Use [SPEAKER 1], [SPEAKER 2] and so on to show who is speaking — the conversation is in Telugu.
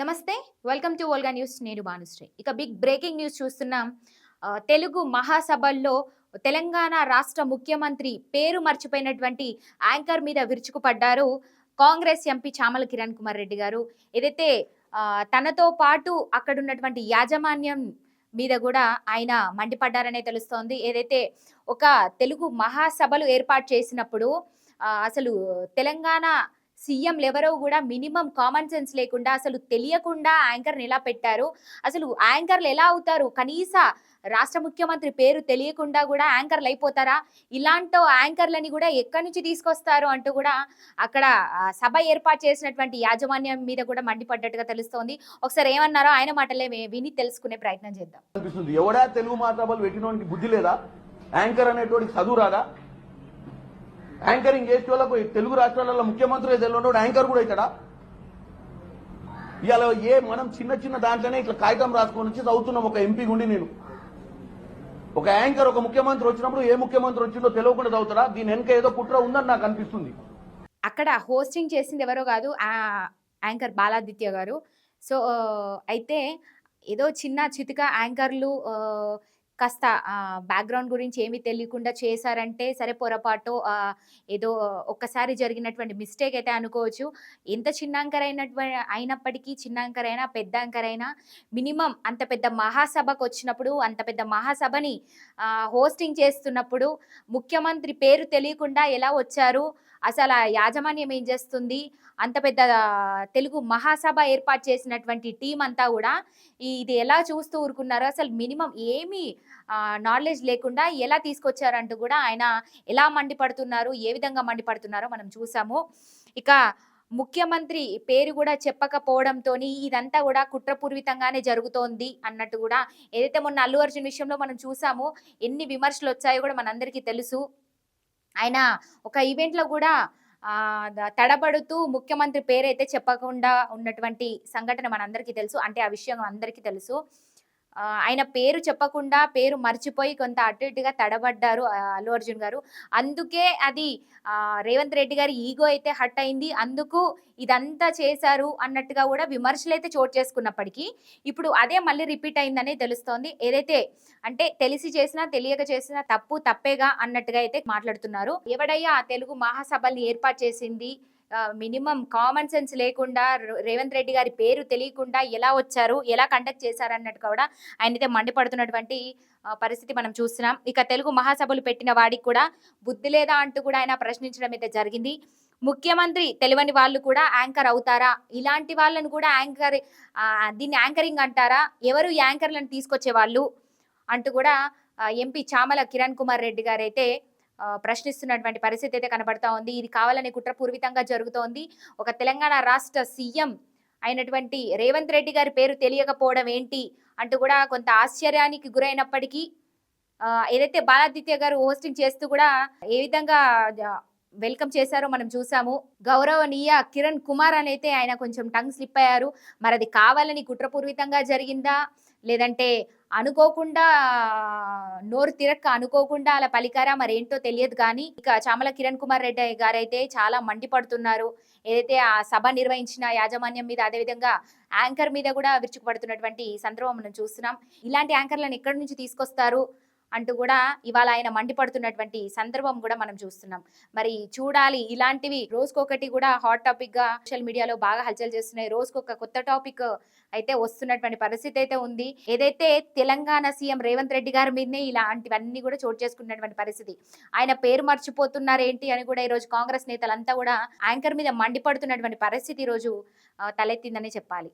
[SPEAKER 1] నమస్తే వెల్కమ్ టు ఓల్గా న్యూస్. నేను భానుశ్రీ. ఇక బిగ్ బ్రేకింగ్ న్యూస్ చూస్తున్నాం. తెలుగు మహాసభల్లో తెలంగాణ రాష్ట్ర ముఖ్యమంత్రి పేరు మర్చిపోయినటువంటి యాంకర్ మీద విరుచుకుపడ్డారు కాంగ్రెస్ ఎంపీ చామల కిరణ్ కుమార్ రెడ్డి గారు. ఏదైతే తనతో పాటు అక్కడ ఉన్నటువంటి యాజమాన్యం మీద కూడా ఆయన మండిపడ్డారనే తెలుస్తోంది. ఏదైతే ఒక తెలుగు మహాసభలు ఏర్పాటు చేసినప్పుడు అసలు తెలంగాణ సీఎంలు ఎవరో కూడా మినిమం కామన్ సెన్స్ లేకుండా అసలు తెలియకుండా యాంకర్ని ఎలా పెట్టారు? అసలు యాంకర్లు ఎలా అవుతారు? కనీస రాష్ట్ర ముఖ్యమంత్రి పేరు తెలియకుండా కూడా యాంకర్లు అయిపోతారా? ఇలాంటి యాంకర్లని కూడా ఎక్కడి నుంచి తీసుకొస్తారు అంటూ కూడా అక్కడ సభ ఏర్పాటు చేసినటువంటి యాజమాన్యం మీద కూడా మండిపడ్డట్టుగా తెలుస్తోంది. ఒకసారి ఏమన్నారో ఆయన మాటలే విని తెలుసుకునే ప్రయత్నం చేద్దాం.
[SPEAKER 2] ఎవడా తెలుగు మాట్లాడాలి పెట్టినోనికి బుద్ధి లేదా? యాంకర్ అనేటువంటి చదువు రాదా? యాంకరింగ్ చేసే వాళ్ళకు తెలుగు రాష్ట్రాలలో ముఖ్యమంత్రి తెలియనోడు యాంకర్ కూడా అవుతాడా? ఇవాళ ఏ మనం చిన్న చిన్న దాంట్లోనే ఇట్లా కాగితం రాసుకొని వచ్చి చదువుతున్నాం. ఒక ఎంపీ గుండి నేను. ఒక యాంకర్ ఒక ముఖ్యమంత్రి వచ్చినప్పుడు ఏ ముఖ్యమంత్రి వచ్చిందో తెలియకుండా చదువుతారా దీని వెనక ఏదో కుట్ర ఉందని నాకు అనిపిస్తుంది.
[SPEAKER 1] అక్కడ హోస్టింగ్ చేసింది ఎవరో కాదు యాంకర్ బాలాదిత్య గారు. సో అయితే ఏదో చిన్న చితిక యాంకర్లు కాస్త బ్యాక్గ్రౌండ్ గురించి ఏమీ తెలియకుండా చేశారంటే సరే పొరపాటు ఏదో ఒక్కసారి జరిగినటువంటి మిస్టేక్ అయితే అనుకోవచ్చు. ఎంత చిన్నాంకరైనటువంటి అయినప్పటికీ చిన్నాంకరైనా పెద్ద అంకరైనా మినిమం అంత పెద్ద మహాసభకు వచ్చినప్పుడు అంత పెద్ద మహాసభని హోస్టింగ్ చేస్తున్నప్పుడు ముఖ్యమంత్రి పేరు తెలియకుండా ఎలా వచ్చారు అసలు ఆ యాజమాన్యం ఏం చేస్తుంది? అంత పెద్ద తెలుగు మహాసభ ఏర్పాటు చేసినటువంటి టీం అంతా కూడా ఇది ఎలా చూస్తూ ఊరుకున్నారో అసలు మినిమం ఏమీ నాలెడ్జ్ లేకుండా ఎలా తీసుకొచ్చారంటూ కూడా ఆయన ఎలా మండిపడుతున్నారు ఏ విధంగా మండిపడుతున్నారో మనం చూసాము. ఇక ముఖ్యమంత్రి పేరు కూడా చెప్పకపోవడంతో ఇదంతా కూడా కుట్రపూర్వితంగానే జరుగుతోంది అన్నట్టు కూడా ఏదైతే మొన్న అల్లు అర్జున్ విషయంలో మనం చూసామో ఎన్ని విమర్శలు వచ్చాయో కూడా మనందరికీ తెలుసు. ఆయన ఒక ఈవెంట్లో కూడా ఆ, తడబడుతూ ముఖ్యమంత్రి పేరైతే చెప్పకుండా ఉన్నటువంటి సంఘటన మనందరికీ తెలుసు. అంటే ఆ విషయం అందరికీ తెలుసు. ఆయన పేరు చెప్పకుండా పేరు మర్చిపోయి కొంత అటు ఇటుగా తడబడ్డారు అల్లు అర్జున్ గారు. అందుకే అది రేవంత్ రెడ్డి గారి ఈగో అయితే హట్ అయింది. అందుకు ఇదంతా చేశారు అన్నట్టుగా కూడా విమర్శలు అయితే చోటు చేసుకున్నప్పటికీ ఇప్పుడు అదే మళ్ళీ రిపీట్ అయిందనే తెలుస్తోంది. ఏదైతే అంటే తెలిసి చేసినా తెలియక చేసినా తప్పు తప్పేగా అన్నట్టుగా అయితే మాట్లాడుతున్నారు. ఎవడయ్యా ఆ తెలుగు మహాసభల్ని ఏర్పాటు చేసింది? మినిమం కామన్ సెన్స్ లేకుండా రేవంత్ రెడ్డి గారి పేరు తెలియకుండా ఎలా వచ్చారు ఎలా కండక్ట్ చేశారు అన్నట్టు కూడా ఆయన అయితే మండిపడుతున్నటువంటి పరిస్థితి మనం చూస్తున్నాం. ఇక తెలుగు మహాసభలు పెట్టిన వాడికి కూడా బుద్ధి లేదా అంటూ కూడా ఆయన ప్రశ్నించడం అయితే జరిగింది. ముఖ్యమంత్రి తెలివని వాళ్ళు కూడా యాంకర్ అవుతారా? ఇలాంటి వాళ్ళను కూడా యాంకర్ దీన్ని యాంకరింగ్ అంటారా? ఎవరు ఈ యాంకర్లను తీసుకొచ్చే వాళ్ళు అంటూ కూడా ఎంపీ చామల కిరణ్ కుమార్ రెడ్డి గారు అయితే ప్రశ్నిస్తున్నటువంటి పరిస్థితి అయితే కనబడతా ఉంది. ఇది కావాలని కుట్రపూర్వితంగా జరుగుతోంది. ఒక తెలంగాణ రాష్ట్ర సీఎం అయినటువంటి రేవంత్ రెడ్డి గారి పేరు తెలియకపోవడం ఏంటి అంటూ కూడా కొంత ఆశ్చర్యానికి గురైనప్పటికీ ఏదైతే బాలాదిత్య గారు హోస్టింగ్ చేస్తూ కూడా ఏ విధంగా వెల్కమ్ చేశారో మనం చూసాము. గౌరవనీయ కిరణ్ కుమార్ అని అయితే ఆయన కొంచెం టంగ్ స్లిప్ అయ్యారు. మరి అది కావాలని కుట్రపూర్వితంగా జరిగిందా? లేదంటే అనుకోకుండా నోరు తిరక్క అనుకోకుండా అలా పలికారా మరేంటో తెలియదు కానీ ఇక చామల కిరణ్ కుమార్ రెడ్డి గారైతే చాలా మండిపడుతున్నారు. ఏదైతే ఆ సభ నిర్వహించిన యాజమాన్యం మీద అదేవిధంగా యాంకర్ మీద కూడా విరుచుకుపడుతున్నటువంటి సందర్భం మనం చూస్తున్నాం. ఇలాంటి యాంకర్లను ఎక్కడి నుంచి తీసుకొస్తారు? అంటూ కూడా ఇవాళ ఆయన మండిపడుతున్నటువంటి సందర్భం కూడా మనం చూస్తున్నాం. మరి చూడాలి ఇలాంటివి రోజుకొకటి కూడా హాట్ టాపిక్గా సోషల్ మీడియాలో బాగా హల్చల్ చేస్తున్నాయి. రోజుకొక కొత్త టాపిక్ అయితే వస్తున్నటువంటి పరిస్థితి అయితే ఉంది. ఏదైతే తెలంగాణ సీఎం రేవంత్ రెడ్డి గారి మీదనే ఇలాంటివన్నీ కూడా చోటు చేసుకున్నటువంటి పరిస్థితి. ఆయన పేరు మర్చిపోతున్నారు ఏంటి అని కూడా ఈ రోజు కాంగ్రెస్ నేతలంతా కూడా యాంకర్ మీద మండిపడుతున్నటువంటి పరిస్థితి ఈరోజు రోజు తలెత్తిందని చెప్పాలి.